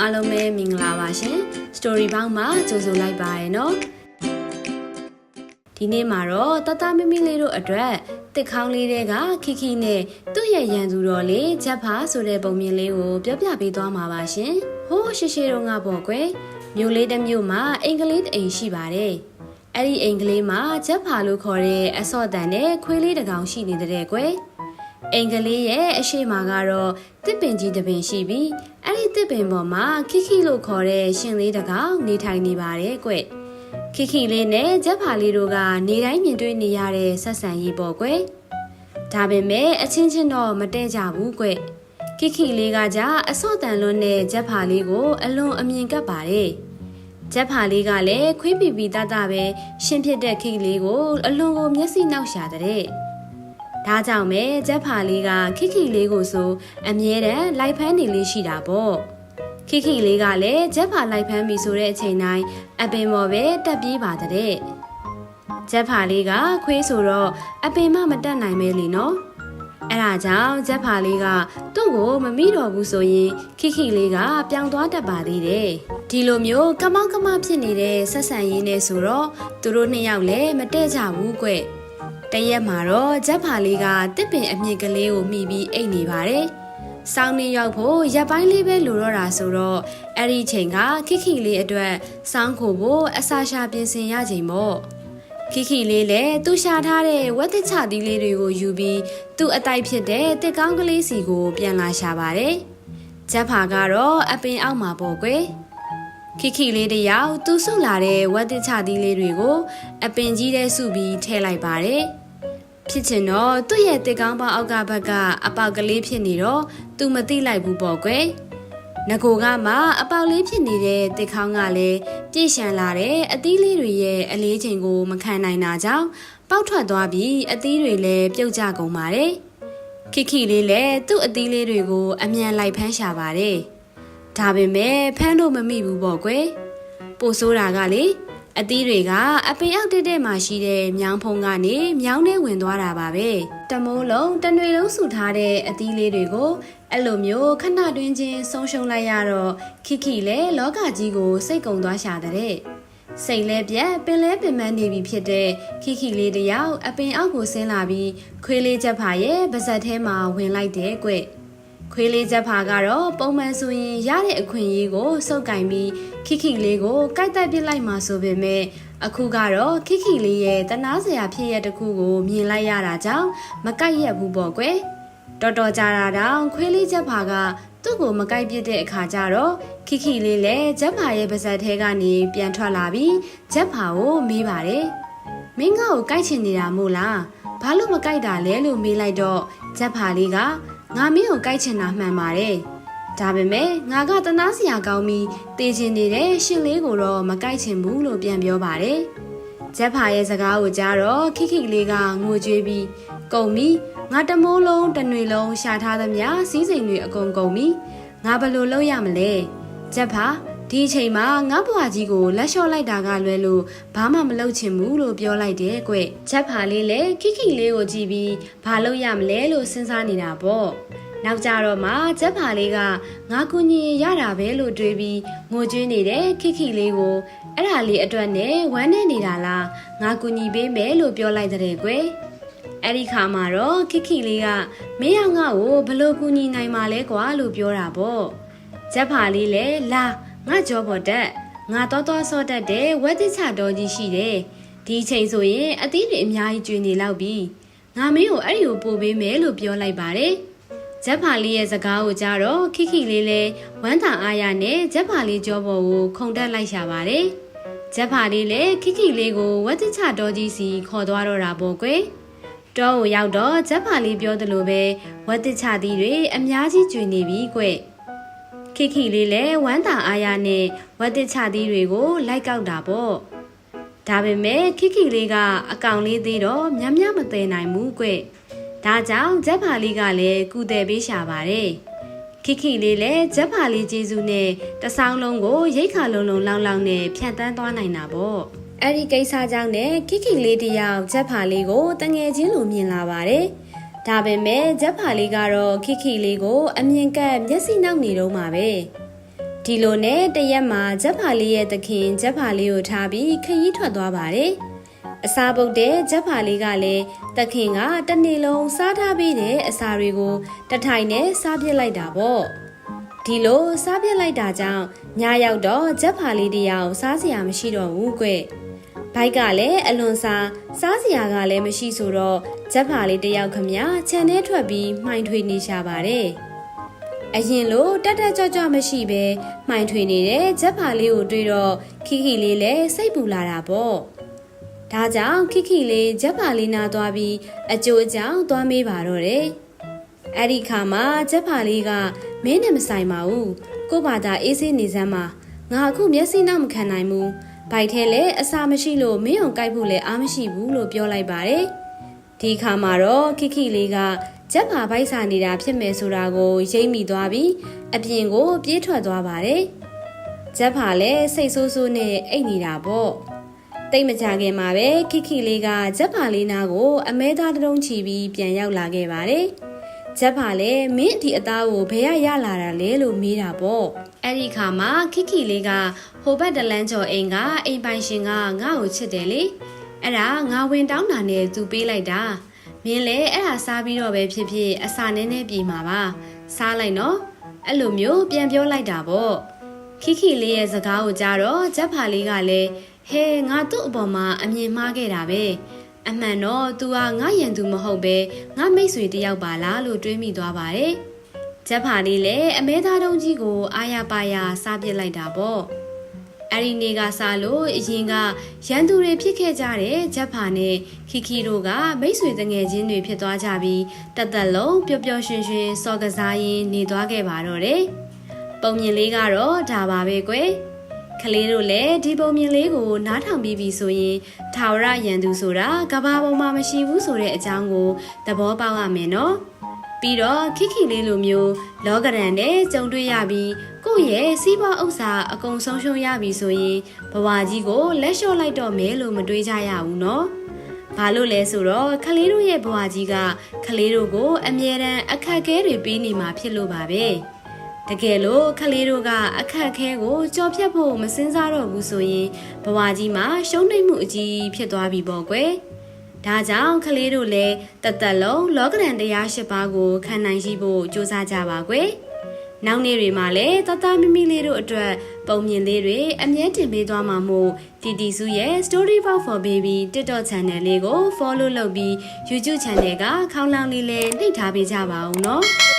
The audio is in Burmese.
အားလုံးပဲမင်္ဂလာပါရှင် story ဘောင်းမှာကြိုဆိုလိုက်ပါရနော်ဒီနေ့မှာတော့တတမမီလေးတို့အတွက်တစ်ခေါင်းလေးတွေကခိခိနဲ့သူ့ရဲ့ရန်သူတော်လေးချက်ဖာဆိုတဲ့ပုံမြင်လေးကိုပြောပြပေးသွားမှာပါရှင်ဟိုးရှိရှိတော့ငါပေါ့ကွယ်မြို့လေးတစ်မြို့မှာအင်္ဂလိပ်အိမ်ရှိပါတယ်အဲ့ဒီအိမ်ကလေးမှာချက်ဖာလို့ခေါ်တဲ့အစော့တန်နဲ့ခွေးလေးတစ်ကောင်ရှိနေတဲ့ကွယ်အင်္ဂလိပ်ရဲ့အရှိမကတော့တစ်ပင်ကြီးတစ်ပင်ရှိပြီးအဲ့ဒီ တစ်ပင်ပေါ်မှာခိခိလို့ခေါ်တဲ့ရှင်လေးတစ်ကောင်နေထိုင်နေပါတယ်ကွခိခိလေးနဲ့ဂျက်ဖာလေးတို့ကနေတိုင်းမြင်တွေ့နေရတဲ့ဆက်ဆံရေးပေါ့ကွဒါပေမဲ့အချင်းချင်းတော့မတည့်ကြဘူးကွခိခိလေးကကြအစော့တန်လွန်းတဲ့ဂျက်ဖာလေးကို အလွန်အမြင်ကပ်ပါတယ်ဂျက်ဖာလေးကလည်းခွေးပီပီတတပဲရှင်ဖြစ်တဲ့ခိခိလေးကို အလွန်ကိုမျက်စိနှောက်ရှာတဲ့ ဒါကြောင့်ပဲဂျက်ဖာလေးကခိခိလေးကိုဆိုအမြဲတမ်းလိုက်ဖမ်းနေလေးရှိတာပေါ့ခိခိလေးကလည်းဂျက်ဖာလိုက်ဖမ်းပြီဆိုတဲ့အချိန်တိုင်းအပင်ပေါ်ပဲတက်ပြေးပါတဲ့ဂျက်ဖာလေးကခွေးဆိုတော့အပင်မမတက်နိုင်မဲလीနော်အဲ့ဒါကြောင့်ဂျက်ဖာလေးကသူ့ကိုမမိတော့ဘူးဆိုရင်ခိခိလေးကပြောင်းသွားတတ်ပါသေးတယ်ဒီလိုမျိုးကမောက်ကမဖြစ်နေတဲ့ဆက်ဆံရေးနဲ့ဆိုတော့သူတို့နှစ်ယောက်လည်းမတည့်ကြဘူးကွ တရက်မှာတော့ဂျက်ဖာလေးကတစ်ပင်အမြင့်ကလေးကိုမိပြီးအိတ်နေပါတယ်။စောင်းနေရောက်ဖို့ရက်ပိုင်းလေးပဲလိုတော့တာဆိုတော့အဲ့ဒီချိန်ကခိခိလေးအတွက်စောင်းခိုဖို့အစာရှာပြင်ဆင်ရချိန်ပေါ့။ခိခိလေးလည်းသူ့ရှာထားတဲ့ဝက်တစ်ချသီးလေးတွေကိုယူပြီးသူ့အတိုက်ဖြစ်တဲ့တစ်ကောင်းကလေးစီကိုပြန်လာရှာပါတယ်။ဂျက်ဖာကတော့အပင်အောက်မှာပေါ့ကွယ်။ခိခိလေးတယောက်သူဆုတ်လာတဲ့ဝက်တစ်ချသီးလေးတွေကို အပင်ကြီးတဲ့စုပြီးထည့်လိုက်ပါတယ်။ ဖြစ်ချင်တော့သူ့ရဲ့တစ်ကောင်းပေါအောက်ကဘက်ကအပေါက်ကလေးဖြစ်နေတော့သူမသိလိုက်ဘူးပေါ့ကွယ်ငကိုကမှအပေါက်လေးဖြစ်နေတဲ့တစ်ခေါင်းကလည်းပြည့်ရှံလာတဲ့အသီးလေးတွေရဲ့အလေးချိန်ကိုမခံနိုင်တာကြောင့်ပေါက်ထွက်သွားပြီးအသီးတွေလည်းပြုတ်ကျကုန်ပါတယ်ခိခိလေးလည်းသူ့အသီးလေးတွေကို အမြန်လိုက်ဖမ်းရှာပါတယ်ဒါပေမဲ့ဖမ်းလို့မမိဘူးပေါ့ကွယ်ပိုဆိုးတာကလေ အသီးတွေကအပင်အောက်တက်တက်မှရှိတဲ့မြောင်းဖုံးကနေမြောင်းထဲဝင်သွားတာပါပဲတမိုးလုံးတနွေလုံးဆူထားတဲ့အသီးလေးတွေကိုအဲ့လိုမျိုးခဏတွင်းချင်းဆုံးရှုံးလိုက်ရတော့ခိခိလည်းလောကကြီးကိုစိတ်ကုံသွားရှာတဲ့စိတ်လဲပြက်ပင်လဲပင်မနေပြီဖြစ်တဲ့ခိခိလေးတယောက်အပင်အောက်ကိုဆင်းလာပြီးခွေးလေးချက်ဖာရဲ့ပါဇက်ထဲမှာဝင်လိုက်တဲ့ကွ ခွေးလေးချက်ဖာကတော့ပုံမှန်ဆိုရင်ရတဲ့အခွင့်အရေးကိုစုပ်ကင်ပြီးခိခိလေးကိုကိုက်တက်ပစ်လိုက်မှာဆိုပေမဲ့အခုကတော့ခိခိလေးရဲ့တနာစရာဖြစ်ရတဲ့ခုကိုမြင်လိုက်ရတာကြောင့်မကိုက်ရက်ဘူးပေါ့ကွယ်တော်တော်ကြာတာတောင်ခွေးလေးချက်ဖာကသူ့ကိုမကိုက်ပစ်တဲ့အခါကျတော့ခိခိလေးလည်းဂျက်ဖာရဲ့ပါဇက်ထဲကနေပြန်ထွက်လာပြီးဂျက်ဖာကိုမေးပါတယ်မင်းငါ့ကိုကိုက်ချင်နေတာမို့လားဘာလို့မကိုက်တာလဲလို့မေးလိုက်တော့ဂျက်ဖာလေးက ငါမင်းကိုကိုက်ချင်တာမှန်ပါတယ်ဒါပေမဲ့ငါကတနာစရာကောင်းပြီးတေချင်နေတဲ့ရှင်လေးကိုတော့မကိုက်ချင်ဘူးလို့ပြန်ပြောပါတယ်ဂျက်ဖာရဲ့စကားကိုကြားတော့ခိခိလေးကငိုကြွေးပြီးကုံပြီးငါတမိုးလုံးတနွေလုံးရှာထားသမျှစီးစိမ်တွေအကုန်ကုန်ပြီးငါဘယ်လိုလုပ်ရမလဲဂျက်ဖာ ဒီအချိန်မှာငါ့ဘွားကြီးကိုလက်လျှော့လိုက်တာကလွဲလို့ဘာမှမလုပ်ချင်ဘူးလို့ပြောလိုက်တယ်ကွ။ချက်ဖာလေးလည်းခိခိလေးကိုကြည့်ပြီးဘာလုပ်ရမလဲလို့စဉ်းစားနေတာပေါ့။နောက်ကြတော့မှချက်ဖာလေးကငါကူညီရတာပဲလို့တွေးပြီးငိုကြွေးနေတဲ့ခိခိလေးကိုအဲ့ဒါလေးအတွက်နဲ့ဝမ်းနေနေတာလားငါကူညီပေးမယ်လို့ပြောလိုက်တဲ့ကွ။အဲ့ဒီခါမှာတော့ခိခိလေးကမင်းအောင်ငါ့ကိုဘလို့ကူညီနိုင်မှာလဲကွာလို့ပြောတာပေါ့။ချက်ဖာလေးလည်းလာ ငါကြောပေါ်တက်ငါတော်တော်ဆော့တက်တဲ့ဝက်တစ်ချတော်ကြီးရှိတယ်ဒီချိန်ဆိုရင်အသီးတွေအများကြီးကျွေးနေလောက်ပြီငါမင်းကိုအဲ့ဒီကိုပို့ပေးမယ်လို့ပြောလိုက်ပါတယ်ဂျက်ဖာလေးရဲ့စကားကိုကြားတော့ခိခိလေးလဲဝမ်းသာအားရနဲ့ဂျက်ဖာလေးကြောပေါ်ကိုခုန်တက်လိုက်ရှာပါတယ်ဂျက်ဖာလေးလည်းခိခိလေးကိုဝက်တစ်ချတော်ကြီးစီခေါ်သွားတော့တာပေါ့ကွယ်တောကိုရောက်တော့ဂျက်ဖာလေးပြောသလိုပဲဝက်တစ်ချသီးတွေအများကြီးကျွေနေပြီကွယ် ခိခိလေးလည်းဝမ်းသာအားရနဲ့ဝတ်တစ်ချသီးတွေကို လိုက်ကောက်တာပေါ့ဒါပေမဲ့ခိခိလေးကအကောင်လေးသေးတော့မြမမသေးနိုင်ဘူးကွဒါကြောင့်ဂျက်ဖာလေးကလည်းကုတယ်ပေးရှာပါတယ်ခိခိလေးလည်းဂျက်ဖာလေးကျေးဇူးနဲ့တဆောင်းလုံးကိုရိတ်ခါလုံးလုံးလောင်းလောင်းနဲ့ဖြန့်တန်းသွားနိုင်တာပေါ့အဲ့ဒီကိစ္စကြောင့်နဲ့ခိခိလေးတယောက်ဂျက်ဖာလေးကိုတငယ်ချင်းလိုမြင်လာပါတယ်။ ဒါပေမဲ့ဂျက်ဖာလေးကတော့ခိခိလေးကို အမြင်ကပ်မျက်စိနောက်နေတော့မှာပဲဒဒီလိုနဲ့တရက်မှာဂျက်ဖာလေးရဲ့သခင်ဂျက်ဖာလေးကိုထားပြီးခရီးထွက်သွားပါတယ်အစာပုတ်တဲ့ဂျက်ဖာလေးကလည်းသခင်ကတစ်နေ့လုံးစားထားပေးတဲ့အစာတွေကိုတထိုင်နဲ့စားပြစ်လိုက်တာပေါ့ဒီလိုစားပြစ်လိုက်တာကြောင့်ညရောက်တော့ဂျက်ဖာလေးတယောက်စားစရာမရှိတော့ဘူးကွ ဘိုက်ကလည်းအလွန်စားစားစရာကလည်းမရှိဆိုတော့ဂျက်ဖာလေးတယောက်ခမခြံထဲထွက်ပြီးမှိုင်ထွေနေရှာပါတယ်အရင်လိုတက်တက်ကြွကြွမရှိပဲမှိုင်ထွေနေတဲ့ဂျက်ဖာလေးကိုတွေ့တော့ခိခိလေးလည်းစိတ်ပူလာတာပေါ့ဒါကြောင့်ခိခိလေးဂျက်ဖာလေးနာသွားပြီးအကျိုးအကြောင်းသွားမေးပါတော့တယ်အဲ့ဒီခါမှာဂျက်ဖာလေးကမင်းနဲ့မဆိုင်ပါဘူးကို့ဘာသာအေးဆေးနေစမ်းပါငါအခုမျက်စိနောက်မခံနိုင်ဘူး ဘိုက်ထဲလည်းအစာမရှိလို့မင်းအောင်ကြိုက်ဖို့လည်းအားမရှိဘူးလို့ပြောလိုက်ပါတယ်ဒီခါမှာတော့ခိခိလေးကဂျက်ဖာဘိုက်စာနေတာဖြစ်မယ်ဆိုတာကိုရိပ်မိသွားပြီးအပြင်ကိုပြေးထွက်သွားပါတယ်ဂျက်ဖာလည်းစိတ်ဆိုးဆိုးနဲ့အိတ်နေတာပေါ့တိတ်မကြခင်မှာပဲခိခိလေးကဂျက်ဖာလေးနာကို အမဲသားတုံးချီပြီးပြန်ရောက်လာခဲ့ပါတယ် ဂျက်ဖာလည်းမင်းဒီအသားကိုဘယ်ရရလာတာလဲလို့မေးတာပေါ့အဲ့ဒီခါမှာခိခိလေးကဟိုဘက်တလန်းကျော်အိမ်ကအိမ်ပိုင်ရှင်ကငါ့ကိုချစ်တယ်လေအဲ့ဒါငါဝင်တောင်းတာနဲ့သူပေးလိုက်တာမင်းလည်းအဲ့ဒါစားပြီးတော့ပဲဖြစ်ဖြစ်အစာနည်းနည်းပြေမှာပါစားလိုက်နော်အဲ့လိုမျိုးပြန်ပြောလိုက်တာပေါ့ခိခိလေးရဲ့စကားကိုကြားတော့ဂျက်ဖာလေးကလည်းဟဲငါသူ့အပေါ်မှာအမြင်မှားခဲ့တာပဲ အမှန်တော့ तू ကငါရန်သူမဟုတ်ပဲငါမိတ်ဆွေတယောက်ပါလားလို့တွေးမိသွားပါတယ်ဂျက်ဖာလေးလည်းအမဲသားတုံးကြီးကိုအာရပါရစားပစ်လိုက်တာပေါ့အဲ့ဒီနေ့ကစားလို့အရင်ကရန်သူတွေဖြစ်ခဲ့ကြတဲ့ဂျက်ဖာနဲ့ခီခီတို့ကမိတ်ဆွေတငယ်ချင်းတွေဖြစ်သွားကြပြီးတသက်လုံးပျော်ပျော်ရွှင်ရွှင်စော်ကစားရင်းနေသွားခဲ့ပါတော့တယ်။ပုံမြင်လေးကတော့ဒါပါပဲကွယ်။ ကလေးတို့လည်းဒီပုံမြင်လေးကိုနားထောင်ပြီးပြီဆိုရင်ထာဝရရန်သူဆိုတာကဘာပေါ်မှာမရှိဘူးဆိုတဲ့အကြောင်းကိုသဘောပေါက်ရမယ်နော်။ပြီးတော့ခိခိလေးလိုမျိုးလောကရန်နဲ့ကြုံတွေ့ရပြီးကိုယ့်ရဲ့စီးပွားဥစ္စာအကုန်ဆုံးရှုံးရပြီဆိုရင်ဘဝကြီးကိုလက်လျှော့လိုက်တော့မယ်လို့မတွေးကြရဘူးနော်။ဘာလို့လဲဆိုတော့ခလေးတို့ရဲ့ဘဝကြီးကခလေးတို့ကို အမြဲတမ်းအခက်အခဲတွေပေးနေမှာဖြစ်လို့ပါပဲ။ တကယ်လို့ခလေးတို့ကအခက်အခဲကိုကြော်ဖြတ်ဖို့မစင်စားတော့ဘူးဆိုရင်ဘဝကြီးမှာရှုံးနိမ့်မှုအကြီးဖြစ်သွားပြီပေါ့ကွယ်။ဒါကြောင့်ကလေးတို့လည်းတသက်လုံးလောကရန်တရား၈ပါးကိုခံနိုင်ရှိဖို့ကြိုးစားကြပါကွယ်။နောက်နေ့တွေမှာလည်းတသားမိမိလေးတို့အတွက်ပုံမြင်လေးတွေအမြဲတင်ပေးသွားမှာမို့တီတီစုရဲ့ Story Box for Baby TikTok Channel လေးကို follow လုပ်ပြီး YouTube Channel ကခေါင်းလောင်းလေးလည်းနှိပ်ထားပေးကြပါဦးနော်။